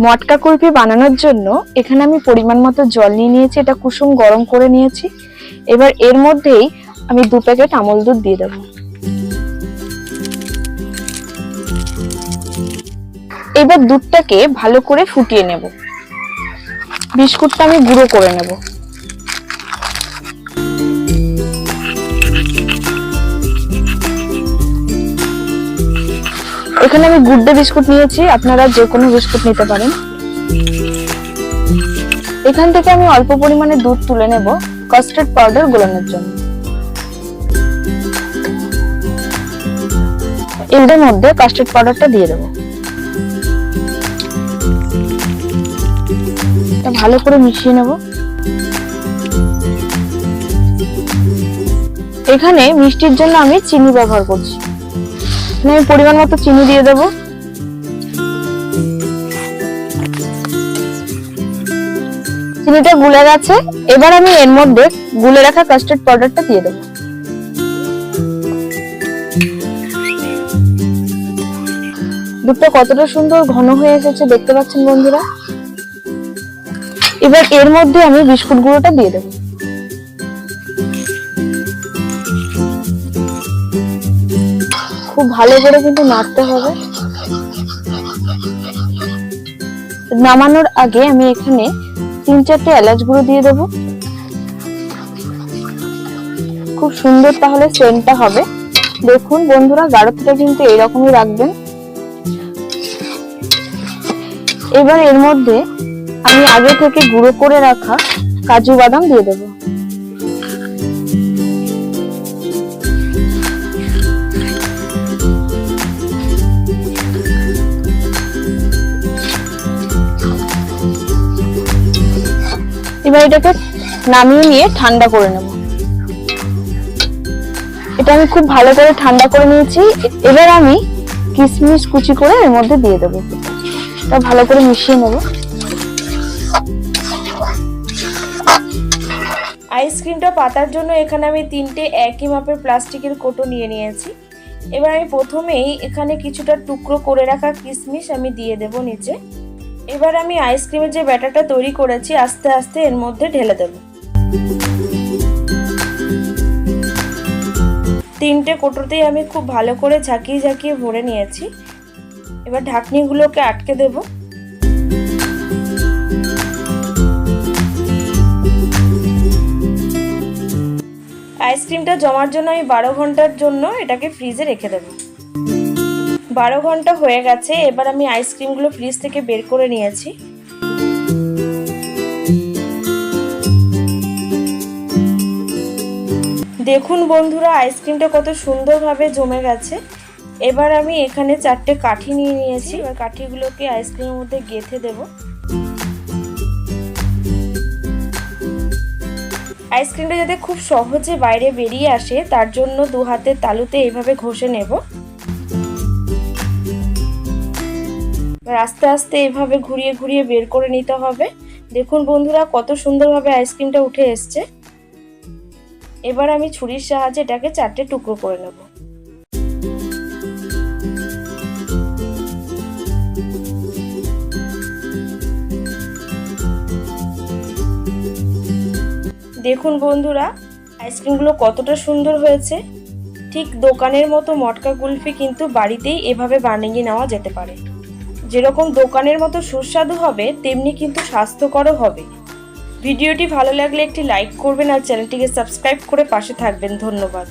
মটকা কুলপি বানানোর জন্য এখানে আমি পরিমাণ মতো জল নিয়ে নিয়েছি, এটা কুসুম গরম করে নিয়েছি। এবার এর মধ্যেই আমি দু প্যাকেট আমল দুধ দিয়ে দেবো। এবার দুধটাকে ভালো করে ফুটিয়ে নেব। বিস্কুটটা আমি গুঁড়ো করে নেব। এখানে আমি গুড্ডে বিস্কুট নিয়েছি, আপনারা যে কোনো বিস্কুট নিতে পারেন। এখান থেকে আমি অল্প পরিমাণে দুধ তুলে নেব কাস্টার্ড পাউডার গোলানোর জন্য। এর মধ্যে কাস্টার্ড পাউডারটা দিয়ে দেবো। ভালো করে মিশিয়ে নেব। এখানে মিষ্টির জন্য আমি চিনি ব্যবহার করছি। এখানে আমি পরিমাণ মতো চিনি দিয়ে দেব। চিনিটা গুলে গেছে। এবার আমি এর মধ্যে গুলে রাখা কাস্টার্ড পাউডারটা দিয়ে দেবো। দুধটা কতটা সুন্দর ঘন হয়ে এসেছে দেখতে পাচ্ছেন বন্ধুরা? এবার এর মধ্যে আমি বিস্কুট গুঁড়োটা দিয়ে দেবো। খুব ভালো করে কিন্তু নাড়তে হবে। নামানোর আগে আমি এখানে তিন চারটে এলাচ গুঁড়ো দিয়ে দেবো। খুব সুন্দর তাহলে সেন্টটা হবে। দেখুন বন্ধুরা, গাঢ়তটা কিন্তু এরকমই রাখবেন। এবার এর মধ্যে আমি আগে থেকে গুঁড়ো করে রাখা কাজু বাদাম দিয়ে দেবো। এবার এটাকে নামিয়ে নিয়ে ঠান্ডা করে নেব। এটা আমি খুব ভালো করে ঠান্ডা করে নিয়েছি। এবার আমি কিশমিশ কুচি করে এর মধ্যে দিয়ে দেবো। এটা ভালো করে মিশিয়ে নেব। আইসক্রিমটা পাতার জন্য এখানে আমি তিনটে একই মাপের প্লাস্টিকের কোটো নিয়ে নিয়েছি। এবার আমি প্রথমেই এখানে কিছুটা টুকরো করে রাখা কিশমিশ আমি দিয়ে দেব নিচে। এবার আমি আইসক্রিমের যে ব্যাটারটা তৈরি করেছি, আস্তে আস্তে এর মধ্যে ঢেলে দেব। তিনটে কোটোতেই আমি খুব ভালো করে ঝাঁকিয়ে ঝাঁকিয়ে ভরে নিয়েছি। এবার ঢাকনিগুলোকে আটকে দেবো। আইসক্রিমটা জমার জন্য আমি বারো ঘণ্টার জন্য এটাকে ফ্রিজে রেখে দেবো। বারো ঘণ্টা হয়ে গেছে, এবার আমি আইসক্রিমগুলো ফ্রিজ থেকে বের করে নিয়েছি। দেখুন বন্ধুরা আইসক্রিমটা কত সুন্দরভাবে জমে গেছে। এবার আমি এখানে চারটে কাঠি নিয়ে নিয়েছি, এবার কাঠিগুলোকে আইসক্রিমের মধ্যে গেঁথে দেবো। আইসক্রিমটা যাতে খুব সহজে বাইরে বেরিয়ে আসে, তার জন্য দু হাতের তালুতে এইভাবে ঘষে নেব। এবার আস্তে আস্তে এভাবে ঘুরিয়ে ঘুরিয়ে বের করে নিতে হবে। দেখুন বন্ধুরা, কত সুন্দরভাবে আইসক্রিমটা উঠে এসছে। এবার আমি ছুরির সাহায্যে এটাকে চারটে টুকরো করে নেব। দেখুন বন্ধুরা আইসক্রিমগুলো কতটা সুন্দর হয়েছে। ঠিক দোকানের মতো মটকা কুলফি কিন্তু বাড়িতেই এভাবে বানিয়ে নেওয়া যেতে পারে। যেরকম দোকানের মতো সুস্বাদু হবে, তেমনি কিন্তু স্বাস্থ্যকরও হবে। ভিডিওটি ভালো লাগলে একটি লাইক করবেন আর চ্যানেলটিকে সাবস্ক্রাইব করে পাশে থাকবেন। ধন্যবাদ।